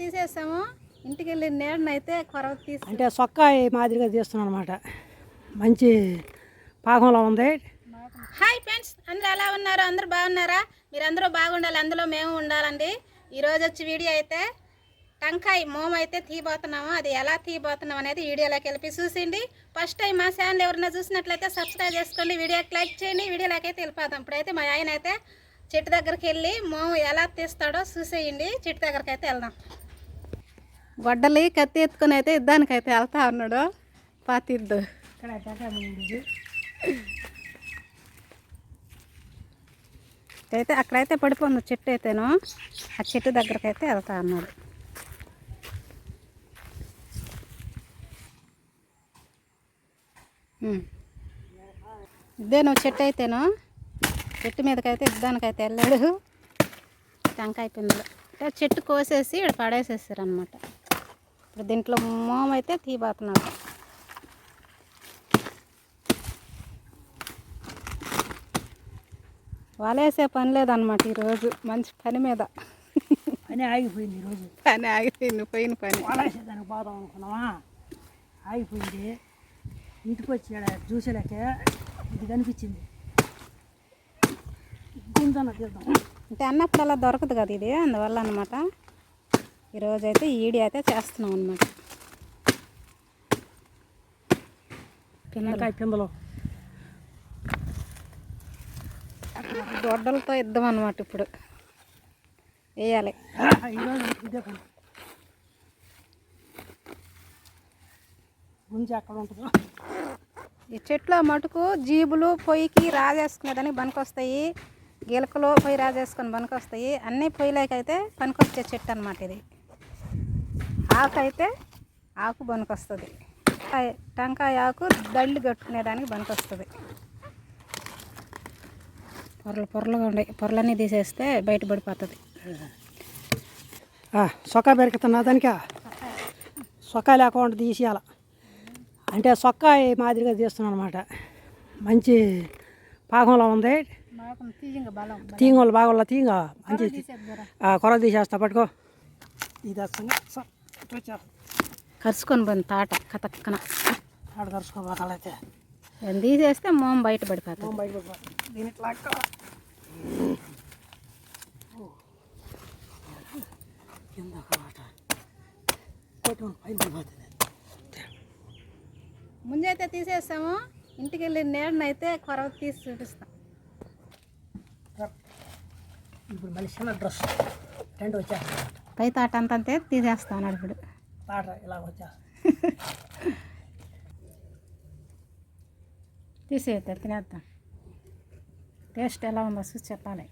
తీసేసాము. ఇంటికి వెళ్ళి నేడనైతే కొరవ తీసి అంటే సొక్కాయి మాదిరిగా తీస్తున్నాను అనమాట మంచి పాకంలో ఉంది. హాయ్ ఫ్రెండ్స్ అందరూ ఎలా ఉన్నారు? అందరూ బాగున్నారా? మీరందరూ బాగుండాలి అందులో మేము ఉండాలండి. ఈరోజు వచ్చి వీడియో అయితే టంకాయ మోమ అయితే తీయబోతున్నాము. అది ఎలా తీయబోతున్నాం అనేది వీడియోలోకి వెళ్ళి చూసిండి ఫస్ట్ టైం మా ఛానల్ ఎవరైనా చూసినట్లయితే సబ్స్క్రైబ్ చేసుకోండి వీడియోకి లైక్ చేయండి వీడియోలోకి అయితే వెళ్ళిపోతాం ఇప్పుడైతే మా ఆయన అయితే చెట్టు దగ్గరికి వెళ్ళి మోమ ఎలా తీస్తాడో చూసేయండి. చెట్టు దగ్గరికి అయితే వెళ్దాం. గొడ్డలి కత్తి ఎత్తుకొని అయితే ఇద్దానికైతే వెళ్తా ఉన్నాడు. పాతిద్దు. అయితే అక్కడైతే పడిపోయింది చెట్టు అయితేను. ఆ చెట్టు దగ్గరికి అయితే వెళ్తా అన్నాడు ఉమ్. ఇదే నువ్వు చెట్టు అయితేను. చెట్టు మీదకైతే ఇద్దానికైతే వెళ్ళాడు. టెంకాయ పిందులు అంటే చెట్టు కోసేసి ఇక్కడ పడేసేసారు అనమాట ఇప్పుడు దీంట్లో మోమ అయితే తీయబోతున్నాడు వలేసే పని లేదనమాట ఈరోజు మంచి పని మీద. అని ఆగిపోయింది ఈరోజు. పని ఆగిపోయింది పోయిన పని. వాలేసేదానికి పోదాం అనుకున్నావా ఆగిపోయింది. ఇంటికి వచ్చి చూసేలేక ఇది కనిపించింది. గుంజన తీద్దాం. అంటే అన్నప్పుడు అలా దొరకదు కదా ఇది అందువల్ల అనమాట ఈరోజు అయితే ఈడి అయితే చేస్తున్నాం అనమాట పిందలు. గొడ్డలతో ఇద్దాం అనమాట ఇప్పుడు. వేయాలి. గుంజి అక్కడ ఉంటుందో. ఈ చెట్లో మటుకు జీబులు పొయ్యికి రాజేసుకునేదానికి పనికొస్తాయి. గిలకలు పొయ్యి రాజేసుకొని పనికొస్తాయి. అన్ని పొయ్యిలోకైతే పనికొచ్చే చెట్టు అనమాట ఇది. ఆకు అయితే ఆకు పనికొస్తుంది టెంకాయ- ఆకు దళ్ళు కట్టుకునేదానికి పనికొస్తుంది పొరలు పొరలుగా ఉన్నాయి పొరలన్నీ తీసేస్తే బయట పడిపోతుంది. సొక్కా పెరుగుతున్నా దానికా? సొక్కా లేకుండా తీసేయాల. అంటే సొక్కా మాదిరిగా తీస్తున్నాను అనమాట మంచి పాకంలో ఉంది. బలం. తీగలు బాగా తీగ. మంచి కొర తీసేస్తా పట్టుకో. ఇది వస్తుంది. కరుచుకొని పోయింది తాట కతక్కన ఆడ కరుచుకోబోతాలైతే దాన్ని తీసేస్తే మోం బయట పడిపోతుంది. బయట. దీని ఇట్లా. ముందైతే తీసేస్తాము ఇంటికి వెళ్ళి నేడనైతే కొరవ తీసి చూపిస్తాం. ఇప్పుడు మళ్ళీ చిన్న డ్రెస్. రెండు వచ్చేస్తాయి పై తాట అంత అంతే తీసేస్తాం అన్నాడు ఇప్పుడు. తీసేద్దాం తినేద్దాం టేస్ట్ ఎలా ఉందో చూసి చెప్పాలి.